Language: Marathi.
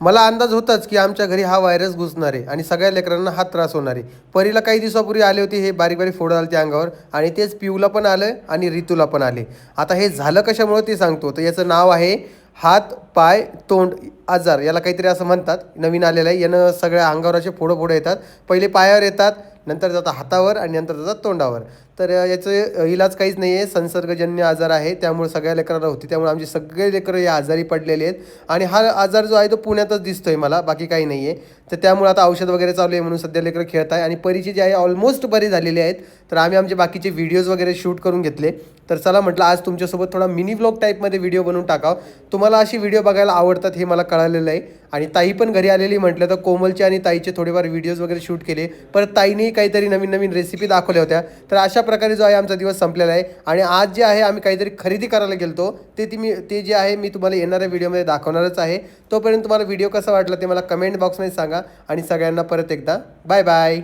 मला अंदाज होताच की आमच्या घरी हा व्हायरस घुसणार आहे आणि सगळ्या लेकरांना हा त्रास होणार. आहे परीला काही दिवसापूर्वी आले होते हे बारीक बारीक फोडं आले ते अंगावर आणि तेच पिऊला पण आलं आणि ऋतूला पण आले. आता हे झालं कशामुळं ते सांगतो. तर याचं नाव आहे हात पाय तोंड आजार याला काहीतरी असं म्हणतात. नवीन आलेलं आहे. यानं सगळ्या अंगावर असे फोडं फोडं येतात. पहिले पायावर येतात नंतर जातात हातावर आणि नंतर जातात तोंडावर. तर याचं इलाज काहीच नाही आहे संसर्गजन्य आजार आहे. त्यामुळे सगळ्या लेकरांना होती. त्यामुळे आमचे सगळे लेकरं या आजारी पडलेले आहेत. आणि हा आजार जो आहे तो पुण्यातच दिसतो आहे मला. बाकी काही नाही आहे तर त्यामुळे आता औषध वगैरे चालू आहे म्हणून सध्या लेकरं खेळत आहे आणि परीचे जे आहे ऑलमोस्ट बरे झालेले आहेत. तर आम्ही आमचे बाकीचे व्हिडिओज वगैरे शूट करून घेतले. तर चला म्हटलं आज तुमच्यासोबत थोडा मिनी ब्लॉग टाईपमध्ये व्हिडिओ बनवून टाकाव. तुम्हाला अशी व्हिडिओ बघायला आवडतात हे मला कळालेलं आहे. आणि ताई पण घरी आलेली म्हटलं तर कोमलचे आणि ताईचे थोडेफार व्हिडिओज वगैरे शूट केले. परत ताईनेही काहीतरी नवीन नवीन रेसिपी दाखवल्या होत्या. तर अशा प्रकारे जो आहे आमचा दिवस संपलेला आहे. आणि आज जे आहे आम्ही काहीतरी खरेदी करायला गेलतो. ते ती मी ते जे आहे मी तुम्हाला येणाऱ्या व्हिडिओमध्ये दाखवणारच आहे. तोपर्यंत तुम्हाला व्हिडिओ कसा वाटला ते मला कमेंट बॉक्समध्ये सांगा. आणि सगळ्यांना परत एकदा बाय बाय